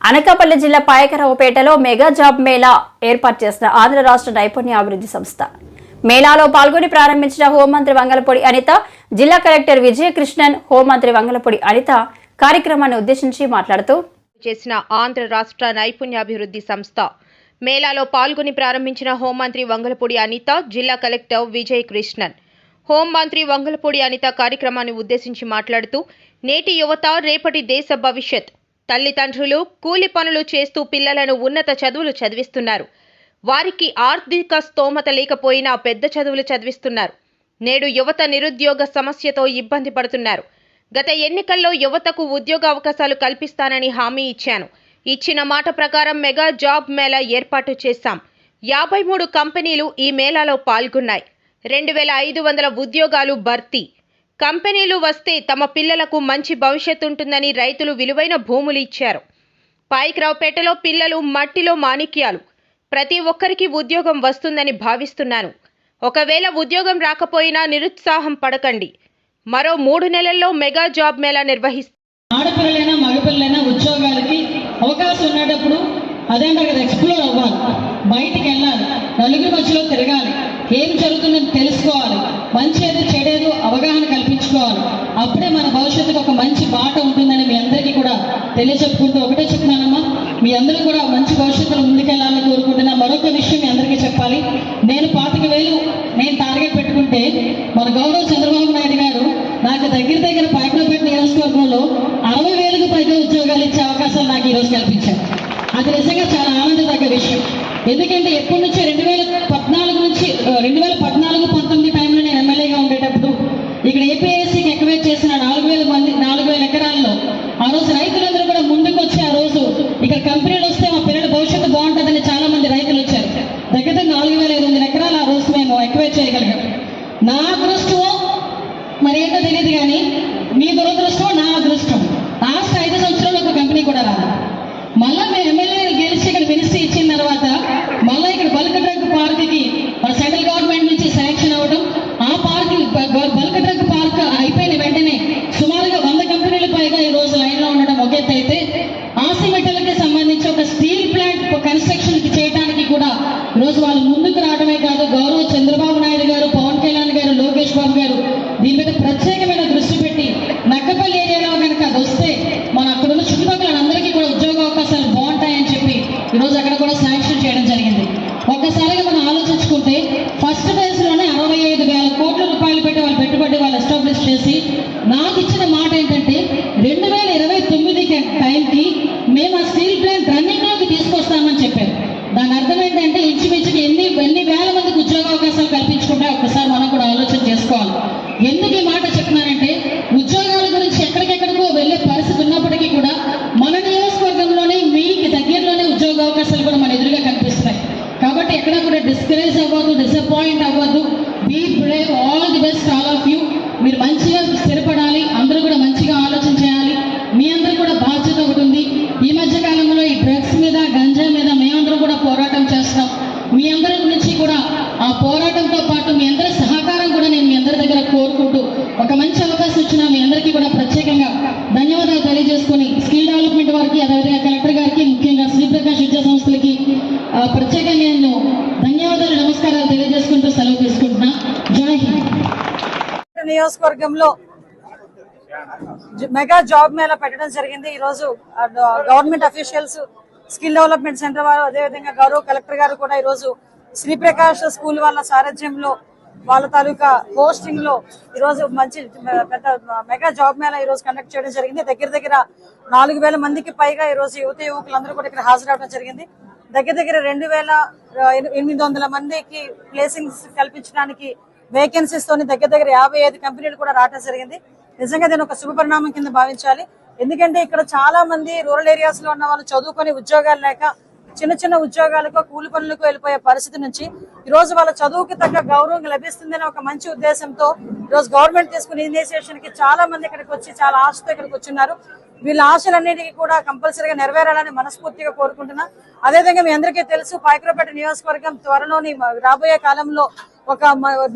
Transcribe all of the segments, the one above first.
అనకాపల్లి జిల్లా పాయకరావుపేటలో mega job Mela ఏర్పాటు చేసిన ఆంధ్ర రాష్ట్ర నైపుణ్య అభివృద్ధి సంస్థ. మేళాలో పాల్గొని ప్రారంభించిన హోంమంత్రి వంగలపూడి అనిత జిల్లా కలెక్టర్ విజయకృష్ణన్ హోంమంత్రి వంగలపూడి అనిత కార్యక్రమాన్ని ఉద్దేశించి మాట్లాడుతూ చేసిన ఆంధ్ర రాష్ట్ర నైపుణ్యాభివృద్ధి సంస్థ. మేళాలో పాల్గొని ప్రారంభించిన హోంమంత్రి వంగలపూడి అనిత జిల్లా కలెక్టర్ విజయ్ కృష్ణన్ హోంమంత్రి వంగలపూడి అనిత కార్యక్రమాన్ని ఉద్దేశించి మాట్లాడుతూ నేటి యువత రేపటి దేశ భవిష్యత్ తల్లిదండ్రులు కూలి పనులు చేస్తూ పిల్లలను ఉన్నత చదువులు చదివిస్తున్నారు. వారికి ఆర్థిక స్తోమత లేకపోయినా పెద్ద చదువులు చదివిస్తున్నారు. నేడు యువత నిరుద్యోగ సమస్యతో ఇబ్బంది పడుతున్నారు. గత ఎన్నికల్లో యువతకు ఉద్యోగ అవకాశాలు కల్పిస్తానని హామీ ఇచ్చాను. ఇచ్చిన మాట ప్రకారం మెగా జాబ్ మేళా ఏర్పాటు చేశాం. యాభై మూడు కంపెనీలు ఈ మేళాలో పాల్గొన్నాయి. రెండు వేల ఐదు వందల ఉద్యోగాలు భర్తీ. కంపెనీలు వస్తే తమ పిల్లలకు మంచి భవిష్యత్తు ఉంటుందని రైతులు విలువైన భూములు ఇచ్చారు. పాయిక్రావుపేటలో పిల్లలు మట్టిలో మాణిక్యాలు. ప్రతి ఒక్కరికి ఉద్యోగం వస్తుందని భావిస్తున్నాను. ఒకవేళ ఉద్యోగం రాకపోయినా నిరుత్సాహం పడకండి. మరో మూడు నెలల్లో మెగా జాబ్ మేళా నిర్వహిస్తారు ఆడపిల్లలైనా మగపిల్లలైనా ఉద్యోగాలకి అవకాశం ఉన్నప్పుడు అదేంటే కదా ఎక్స్ప్లోర్ అవ్వాలి. బయటికి వెళ్ళాలి. నలుగురి మధ్యలో తిరగాలి. ఏం జరుగుతుందని తెలుసుకోవాలి. మంచి ఏదో చెడేదో అవగాహన కల్పించుకోవాలి. అప్పుడే మన భవిష్యత్తుకు ఒక మంచి బాట ఉంటుందని మీ అందరికీ కూడా తెలియచెప్పుకుంటూ ఒకటే చెప్తున్నానమ్మా. మీ అందరూ కూడా మంచి భవిష్యత్తులో ముందుకెళ్ళాలని కోరుకుంటున్నా మరొక విషయం మీ అందరికీ చెప్పాలి. నేను పాతిక వేలు నేను టార్గెట్ పెట్టుకుంటే మన గౌరవ చంద్రబాబు నాయుడు గారు నాకు దగ్గర దగ్గర పాయకులపేట నియోజకవర్గంలో అరవై వేలకు పైగా ఉద్యోగాలు ఇచ్చే అవకాశాలు నాకు ఈరోజు కల్పించారు. అది నిజంగా చాలా ఆనందదగ్గ విషయం. ఎందుకంటే ఎప్పటి నుంచో రెండు వేల పద్నాలుగు నుంచి రెండు వేల పద్నాలుగు పంతొమ్మిది టైంలో నేను ఎమ్మెల్యేగా ఉండేటప్పుడు ఇక్కడ ఏపీఎస్సీకి ఎక్వేట్ చేసిన నాలుగు వేల మంది నాలుగు వేల ఎకరాల్లో ఆ రోజు రైతులందరూ కూడా ముందుకు వచ్చి ఆ రోజు ఇక్కడ కంపెనీలు వస్తే మా పిల్లల భవిష్యత్తు బాగుంటుందని చాలా మంది రైతులు వచ్చారు దగ్గర దగ్గర నాలుగు వేల ఐదు వందల ఎకరాలు ఆ రోజు మేము ఎక్వేట్ చేయగలిగాం నా అదృష్టమో మరి ఏంటో తెలియదు కానీ మీ దురదృష్టం నా అదృష్టం లాస్ట్ ఐదు సంవత్సరాలు ఒక కంపెనీ కూడా రాదు మళ్ళా మేము ఎమ్మెల్యే గెలిచి ఇక్కడ మినిస్ట్రీ ఇచ్చిన తర్వాత మళ్ళీ ఇక్కడ బల్క్ డ్రగ్ పార్క్కి మన సెంట్రల్ గవర్నమెంట్ నుంచి శాంక్షన్ అవ్వడం ఆ పార్క్ బల్క్ డ్రగ్ పార్క్ అయిపోయిన వెంటనే సుమారుగా వంద కంపెనీల పైగా ఈ రోజు లైన్లో ఉండడం ఒక ఎత్తు అయితే ఆసిమెటల్కి సంబంధించి ఒక స్టీల్ ప్లాంట్ కన్స్ట్రక్షన్ చేయడానికి కూడా ఈరోజు వాళ్ళు ముందుకు రావడమే కాదు గౌరవ చంద్రబాబు నాయుడు గారు పవన్ కళ్యాణ్ గారు లోకేష్ బాబు గారు దీని మీద ప్రత్యేకమైన దృష్టి పెట్టి నక్కపల్లి ఏరియాలో కనుక అది వస్తే మన అక్కడ ఉన్న చుట్టుపక్కల అందరికీ కూడా ఉద్యోగ అవకాశాలు బాగుంటాయని చెప్పి ఈరోజు అక్కడ కూడా శాంక్షన్ చేయడం జరిగింది ఒక్కసారిగా మనం ఆలోచించుకుంటే ఫస్ట్ ఫేజ్లోనే అరవై ఐదు వేల కోట్ల రూపాయలు పెట్టి వాళ్ళు పెట్టుబడి వాళ్ళు ఎస్టాబ్లిష్ చేసి నాకు ఇచ్చిన మాట ఏంటంటే రెండు వేల ఇరవై తొమ్మిది టైంకి మేము ఆ స్టీల్ ప్లాంట్ రన్నింగ్లోకి తీసుకొస్తామని చెప్పారు దాని అర్థం ఏంటంటే ఇంచుమించుకి ఎన్ని ఎన్ని వేల మందికి ఉద్యోగ అవకాశాలు కల్పించుకుంటే ఒక్కసారి మనం కూడా ఆలోచన చేసుకోవాలి ఎందుకు ఈ మాట చెప్తున్నానంటే ఉద్యోగాల గురించి ఎక్కడికెక్కడికో వెళ్ళే పరిస్థితి ఉన్నప్పటికీ కూడా మన నియోజకవర్గంలోనే మీకు దగ్గరలోనే ఉద్యోగ అవకాశాలు కూడా మన ఎదురుగా కనిపిస్తున్నాయి కాబట్టి ఎక్కడ కూడా డిస్కరేజ్ అవ్వద్దు డిసప్పాయింట్ అవ్వద్దు be brave all the best all of you మీరు మంచిగా స్థిరపడాలి అందరూ కూడా మంచిగా ఆలోచన చేయాలి మీ అందరూ కూడా బాధ్యత ఒకటి ఉంది ఈ మధ్య కాలంలో ఈ డ్రగ్స్ మీద గంజా మీద మేమందరం కూడా పోరాటం చేస్తున్నాం మీ అందరి గురించి కూడా ఆ పోరాటంతో పాటు మీ అందరి సహకారం కూడా నేను మీ అందరి దగ్గర కోరుకుంటూ ఒక మంచి అవకాశం ఇచ్చిన మీ అందరికీ కూడా ప్రత్యేకంగా ధన్యవాదాలు తెలియజేసుకుని స్కిల్ డెవలప్మెంట్ వారికి అదేవిధంగా కలెక్టర్ గారికి ముఖ్యంగా శ్రీప్రకాష్ విద్యా సంస్థలకి ప్రత్యేకంగా నేను ధన్యవాదాలు నమస్కారాలు తెలియజేసుకుంటూ సెలవు తీసుకుంటున్నా. జై హింద్. నియోజకవర్గంలో మెగా జాబ్ మేళా పెట్టడం జరిగింది. ఈ రోజు government officials skill development centre వారు అదేవిధంగా గౌరవ కలెక్టర్ గారు కూడా ఈ రోజు శ్రీప్రకాష్ స్కూల్ వాళ్ళ సారథ్యంలో వాళ్ళ తాలూకా హోస్టింగ్లో ఈ రోజు మంచి పెద్ద మెగా జాబ్ మేళా ఈరోజు కండక్ట్ చేయడం జరిగింది. దగ్గర దగ్గర నాలుగు వేల మందికి పైగా ఈ రోజు యువత యువకులందరూ కూడా ఇక్కడ హాజరవడం జరిగింది. దగ్గర దగ్గర రెండు వేల ఎనిమిది వందల మందికి ప్లేసింగ్స్ కల్పించడానికి వేకెన్సీస్ తోని దగ్గర దగ్గర యాభై ఐదు కంపెనీలు కూడా రావడం జరిగింది. నిజంగా దీని ఒక శుభపరిణామం కింద భావించాలి. ఎందుకంటే ఇక్కడ చాలా మంది రూరల్ ఏరియాస్లో ఉన్న వాళ్ళు చదువుకొని ఉద్యోగాలు లేక చిన్న చిన్న ఉద్యోగాలకు కూలి పనులకు వెళ్ళిపోయే పరిస్థితి నుంచి ఈ రోజు వాళ్ళ చదువుకి తగ్గ గౌరవం లభిస్తుందనే ఒక మంచి ఉద్దేశంతో ఈరోజు రోజు గవర్నమెంట్ తీసుకున్న ఇనిషియేషన్కి చాలా మంది ఇక్కడికి వచ్చి చాలా ఆశతో ఇక్కడికి వచ్చిన్నారు. వీళ్ళ ఆశలన్నిటికీ కూడా కంపల్సరీగా నెరవేరాలని మనస్ఫూర్తిగా కోరుకుంటున్నా. అదేవిధంగా మీ అందరికీ తెలుసు పాయకరపేట నియోజకవర్గం త్వరలోని రాబోయే కాలంలో ఒక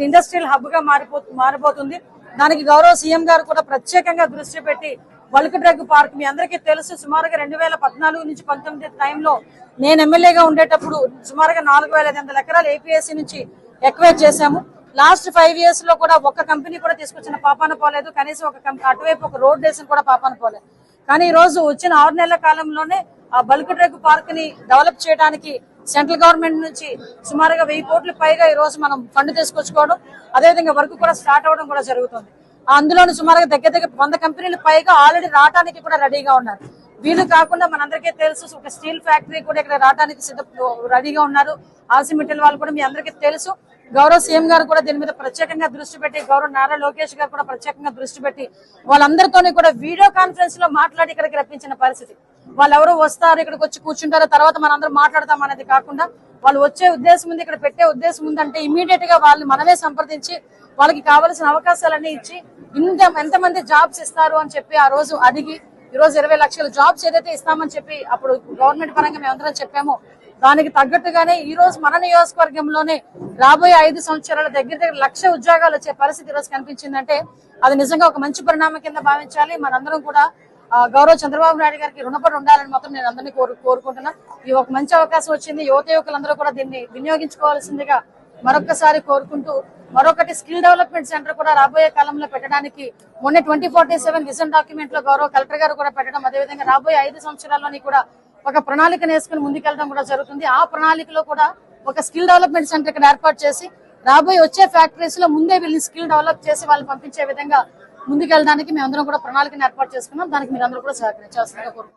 ఇండస్ట్రియల్ హబ్గా మారిపో మారిపోతుంది దానికి గౌరవ సీఎం గారు కూడా ప్రత్యేకంగా దృష్టి పెట్టి బల్క్ డ్రగ్ పార్క్ మీ అందరికీ తెలుసు. సుమారుగా రెండు వేల పద్నాలుగు నుంచి పంతొమ్మిది టైంలో నేను ఎమ్మెల్యేగా ఉండేటప్పుడు సుమారుగా నాలుగు వేల ఐదు వందల ఎకరాలు ఏపీఎస్సీ నుంచి ఎక్వైర్ చేశాము. లాస్ట్ ఫైవ్ ఇయర్స్లో కూడా ఒక్క కంపెనీ కూడా తీసుకొచ్చిన పాపాన పోలేదు. కనీసం ఒక అటువైపు ఒక రోడ్ వేసిన కూడా పాపాన పోలేదు. కానీ ఈ రోజు వచ్చిన ఆరు నెలల కాలంలోనే ఆ బల్క్ డ్రగ్ పార్క్ని డెవలప్ చేయడానికి సెంట్రల్ గవర్నమెంట్ నుంచి సుమారుగా వెయ్యి కోట్ల పైగా ఈ రోజు మనం ఫండ్ తీసుకొచ్చుకోవడం అదేవిధంగా వర్క్ కూడా స్టార్ట్ అవ్వడం కూడా జరుగుతుంది. అందులోని సుమారుగా దగ్గర దగ్గర వంద కంపెనీలు పైగా ఆల్రెడీ రావడానికి కూడా రెడీగా ఉన్నారు. వీళ్ళు కాకుండా మనందరికీ తెలుసు ఒక స్టీల్ ఫ్యాక్టరీ కూడా ఇక్కడ రావడానికి సిద్ధ రెడీగా ఉన్నారు. ఆసిమిటల్ వాళ్ళు కూడా మీ అందరికీ తెలుసు. గౌరవ సీఎం గారు కూడా దీని మీద ప్రత్యేకంగా దృష్టి పెట్టి గౌరవ నారా లోకేష్ గారు కూడా ప్రత్యేకంగా దృష్టి పెట్టి వాళ్ళందరితోని కూడా వీడియో కాన్ఫరెన్స్లో మాట్లాడి ఇక్కడికి రప్పించిన పరిస్థితి. వాళ్ళు ఎవరు వస్తారు ఇక్కడికి వచ్చి కూర్చుంటారు తర్వాత మనందరం మాట్లాడతాం అనేది కాకుండా వాళ్ళు వచ్చే ఉద్దేశం ఉంది ఇక్కడ పెట్టే ఉద్దేశం ఉందంటే ఇమీడియట్గా వాళ్ళని మనమే సంప్రదించి వాళ్ళకి కావాల్సిన అవకాశాలన్నీ ఇచ్చి ఇంత ఎంతమంది జాబ్స్ ఇస్తారు అని చెప్పి ఆ రోజు అడిగి ఈ రోజు ఇరవై లక్షల జాబ్స్ ఏదైతే ఇస్తామని చెప్పి అప్పుడు గవర్నమెంట్ పరంగా మేమందరం చెప్పామో దానికి తగ్గట్టుగానే ఈ రోజు మన నియోజకవర్గంలోనే రాబోయే ఐదు సంవత్సరాల దగ్గర దగ్గర లక్ష ఉద్యోగాలు వచ్చే పరిస్థితి ఈ రోజు కనిపించిందంటే అది నిజంగా ఒక మంచి పరిణామం కింద భావించాలి. మనందరం కూడా గౌరవ చంద్రబాబు నాయుడు గారికి రుణపడి ఉండాలని మాత్రం నేను అందరినీ కోరు కోరుకుంటున్నా. ఈ ఒక మంచి అవకాశం వచ్చింది. యువత యువకులందరూ కూడా దీన్ని వినియోగించుకోవాల్సిందిగా మరొకసారి కోరుకుంటూ మరొకటి స్కిల్ డెవలప్మెంట్ సెంటర్ కూడా రాబోయే కాలంలో పెట్టడానికి మొన్న ట్వంటీ ఫార్టీ సెవెన్ విజన్ డాక్యుమెంట్లో గౌరవ కలెక్టర్ గారు కూడా పెట్టడం అదేవిధంగా రాబోయే ఐదు సంవత్సరాల్లోని కూడా ఒక ప్రణాళిక వేసుకుని ముందుకెళ్ళడం కూడా జరుగుతుంది. ఆ ప్రణాళికలో కూడా ఒక స్కిల్ డెవలప్మెంట్ సెంటర్ ఇక్కడ ఏర్పాటు చేసి రాబోయే వచ్చే ఫ్యాక్టరీస్లో ముందే వీళ్ళని స్కిల్ డెవలప్ చేసి వాళ్ళు పంపించే విధంగా ముందుకెళ్ళడానికి మేము అందరం కూడా ప్రణాళికను ఏర్పాటు చేసుకున్నాం. దానికి మీరు కూడా సహకరించాల్సిందిగా కోరుకుంటున్నాం.